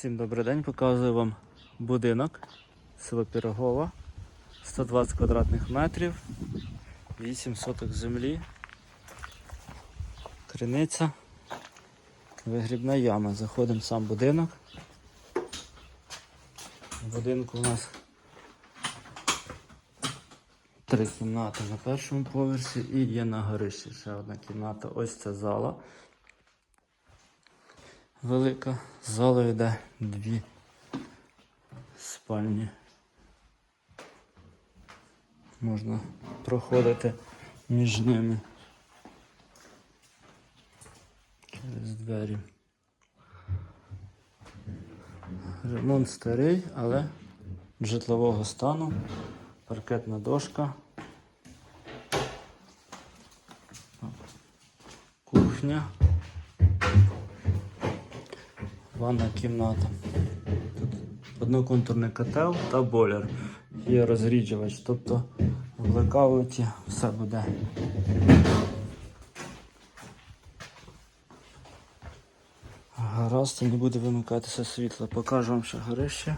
Всім добрий день, показую вам будинок. Село Пірогова, 120 квадратних метрів, 8 соток землі, криниця, вигрібна яма. Заходимо в сам будинок. В будинку у нас три кімнати на першому поверсі і є на горищі. Ще одна кімната. Ось це зала велика. З залою йде дві спальні. Можна проходити між ними через двері. Ремонт старий, але житлового стану. Паркетна дошка. Кухня. Ванна кімната. Тут одноконтурний котел та бойлер. Є розріджувач, тобто в блекауті все буде. Гаразд, не буде вимикатися світло. Покажу вам ще горище.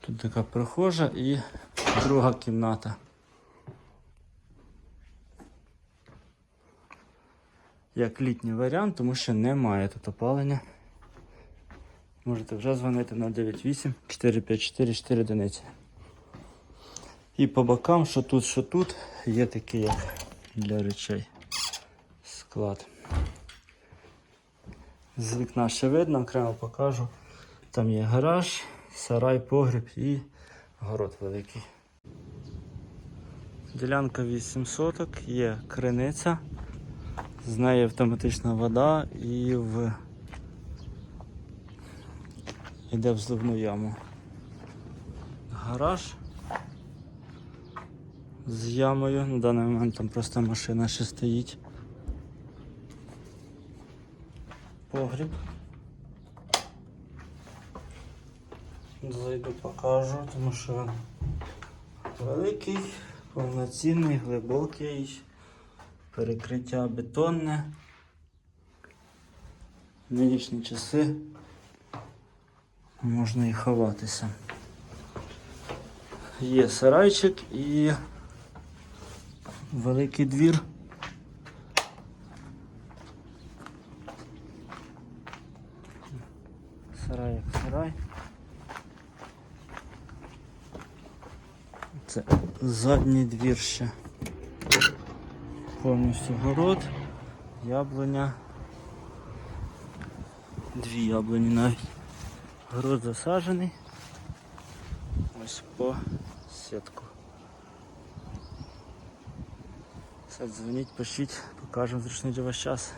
Тут така прихожа і друга кімната. Як літній варіант, тому що немає тут опалення. Можете вже дзвонити 098 454 4 одиниці. І по бокам, що тут, що тут, є такий як для речей склад. З вікна ще видно, окремо покажу. Там є гараж, сарай, погріб і город великий. Ділянка 8 соток, є криниця, з неї автоматична вода і в йде в зливну яму. Гараж з ямою. На даний момент там просто машина ще стоїть. Погріб. Зайду покажу, тому що великий, повноцінний, глибокий, перекриття бетонне. В нинішні часи можна і ховатися. Є сарайчик і великий двір. Сарай як сарай. Це задній двір ще. Повністю город, яблуня. Дві яблуні навіть. Город засаджений. Ось по сітку. Дзвоніть, пишіть, покажемо зручний для вас час.